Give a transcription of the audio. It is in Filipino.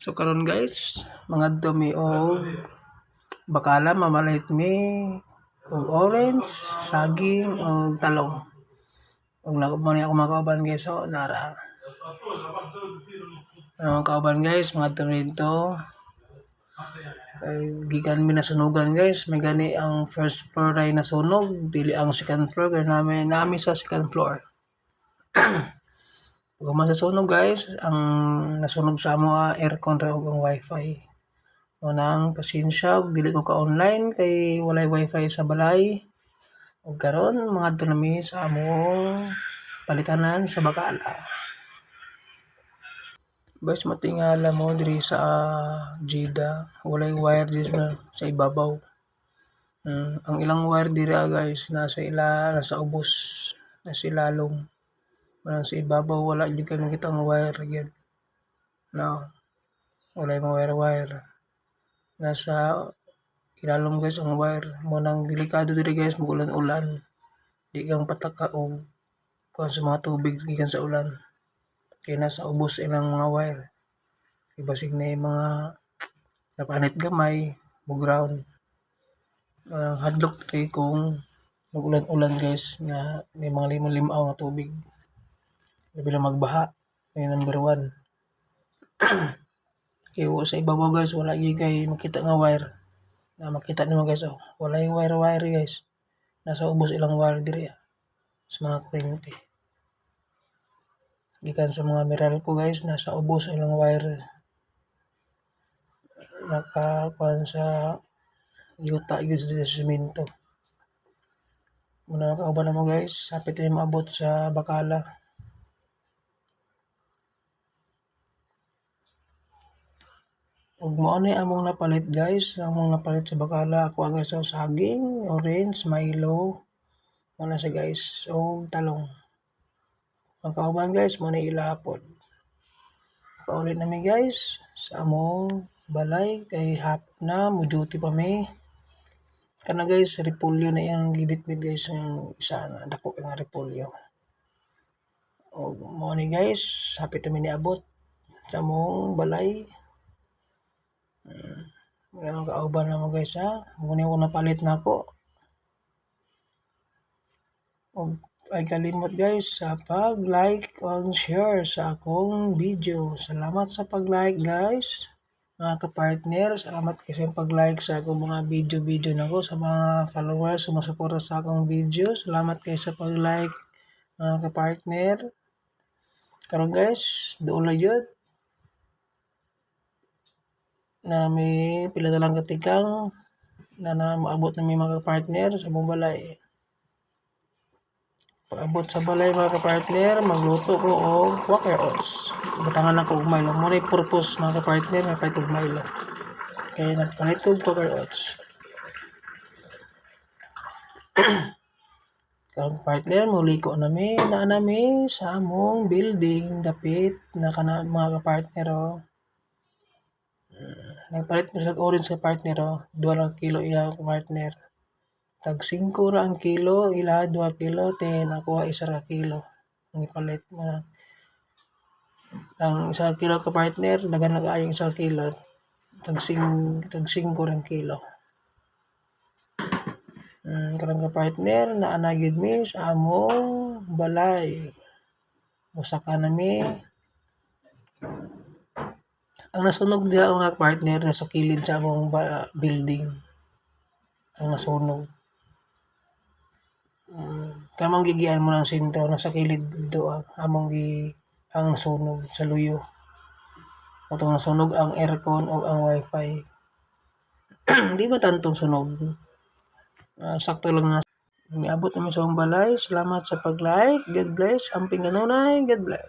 So karon guys, mga dumi og bakala mamalit mi og orange, saging og talong. Ug nakuha ni ako mga kauban guys so nara. Mga kauban guys, mga dito. Ay, gikan mi nasunugan guys, may gani ang first floor ay nasunog, dili ang second floor kaya namin nami sa second floor. Kung man sa sunog guys, ang nasunog sa amo ah, aircon ra ang wifi. Unang pasensya dili ko ka online kay walay wifi sa balay. Ug karon mga nami sa among palitanan sa Bacala. Guys, matingala mo diri sa ah, Jeddah, walay wire diri sa, sa ibabaw. Mm, ang ilang wire diri ah, guys nasa ila nasa ubos, nasa ilalom. Wala sa ibabaw wala di ka nakita ang wire gyud. No. Walay mga wire wire. Nasa ilalom guys ang wire. Mo nang delikado diri guys magulan-ulan. Di kang pataka og kuan sa mga tubig gikan sa ulan. Kay nasa ubos ilang mga wire. Ibasig na yung mga napanit gamay mo ground. Uh, hadlok kay kung magulan-ulan guys nga may mga limang-limaw nga tubig. Na magbaha. Yung number one. kay wa sa ibabaw guys wala gyud kay makita nga wire. Na makita nimo guys oh. Wala yung wire wire guys. Nasa ubos ilang wire diri ah. Sa mga kuryente. Gikan sa mga Meralco guys, nasa ubos ilang wire. Naka kuan sa yuta gyud sa semento. Muna kauban na mo guys, hapit tayo maabot sa Bacala. Ug mao ni among napalit guys, among napalit sa Bacala ako agay sa saging, orange, Milo. Wala siya guys, og talong. Ang kauban guys, mo ni ilapod. Paulit nami guys sa among balay kay hap na mo duty pa mi. Kana guys, repolyo na yung gibitbit guys yung isa na dako nga repolyo. O mo ni guys, hapit kami ni abot sa among balay. Hmm. Mga kauban na mo guys ha. Muna ko napalit na ako. Og ay kalimot guys sa pag-like and share sa akong video. Salamat sa pag-like guys. Mga kapartner, salamat kayo sa pag-like sa akong mga video-video nako sa mga followers sumusuporta sa akong video. Salamat kayo sa pag-like mga kapartner. Karon guys, doon na yun. Na may pila na lang katikang na na maabot na may mga partner sa mong balay. Pag-abot sa balay mga kapartner, magluto ko og quaker oats. Butangan ako og Milo. Mo purpose mga kapartner, nagpalit og Milo. Kaya nagpalit og quaker oats. Karong partner, muli ko nami na nami sa among building dapit na kana mga kapartner oh. Nagpalit ko sa orange sa partner oh. 2 kilo iya partner. Tag 5 ra ang kilo, ila 2 kilo, ten ako isa ra kilo. Ang ipalit mo. Ang isa kilo ka partner, dagan na kaayo isa kilo. Tag 5 tag 5 ra kilo. Mm, karang ka partner, naana gyud mi sa among balay. Musaka na mi. Ang nasunog diha mga partner nasa kilid sa among building. Ang nasunog. Um, kamang gigian mo ng sentro nasa kilid do ang among gi ang nasunog sa luyo. Otong nasunog ang aircon o ang wifi. Di ba tantong sunog? Uh, sakto lang na. Miabot namin sa balay. Salamat sa pag-like. God bless. Amping ganunay. God bless.